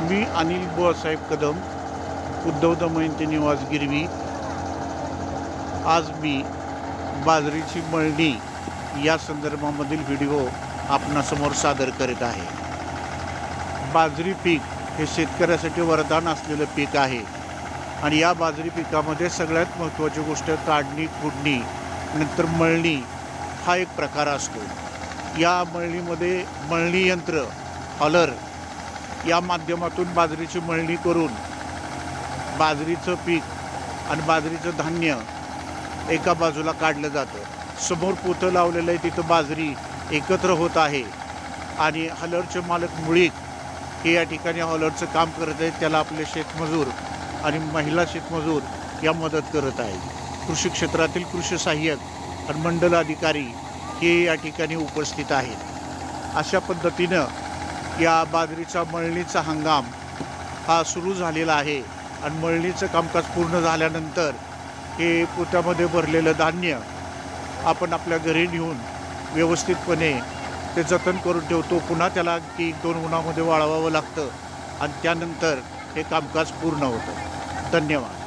मी अनिल बुवासाहेब कदम उद्धव दमयंती निवास गिरवी. आज मी बाजरीची मळणी या संदर्भामधील व्हिडिओ आपणासमोर सादर करीत आहे. बाजरी पीक हे शेतकऱ्यासाठी वरदान असलेलं पीक आहे आणि या बाजरी पिकामध्ये सगळ्यात महत्त्वाची गोष्ट काढणी खुडणी नंतर मळणी हा एक प्रकार असतो. या मळणीमध्ये मळणी यंत्र हॉलर या माध्यमातून बाजरीची मळणी करून बाजरीचं पीक आणि बाजरीचं धान्य एका बाजूला काढलं जातं. समोर पोतं लावलेलं आहे तिथं बाजरी एकत्र होत आहे. आणि हॉलरचे मालक मुळीक हे या ठिकाणी हॉलरचं काम करत आहेत त्याला आपले शेतमजूर आणि महिला शेतमजूर या मदत करत आहेत. कृषी क्षेत्रातील कृषी सहाय्यक आणि मंडल अधिकारी हे या ठिकाणी उपस्थित आहेत. अशा पद्धतीनं या बाजरीचा मळणीचा हंगाम हा सुरू झालेला आहे. आणि मळणीचं कामकाज पूर्ण झाल्यानंतर हे पोत्यामध्ये भरलेलं धान्य आपण आपल्या घरी नेऊन व्यवस्थितपणे ते जतन करून ठेवतो. पुन्हा त्याला की दोन उन्हामध्ये वाळवावं लागतं आणि त्यानंतर हे कामकाज पूर्ण होतं. धन्यवाद.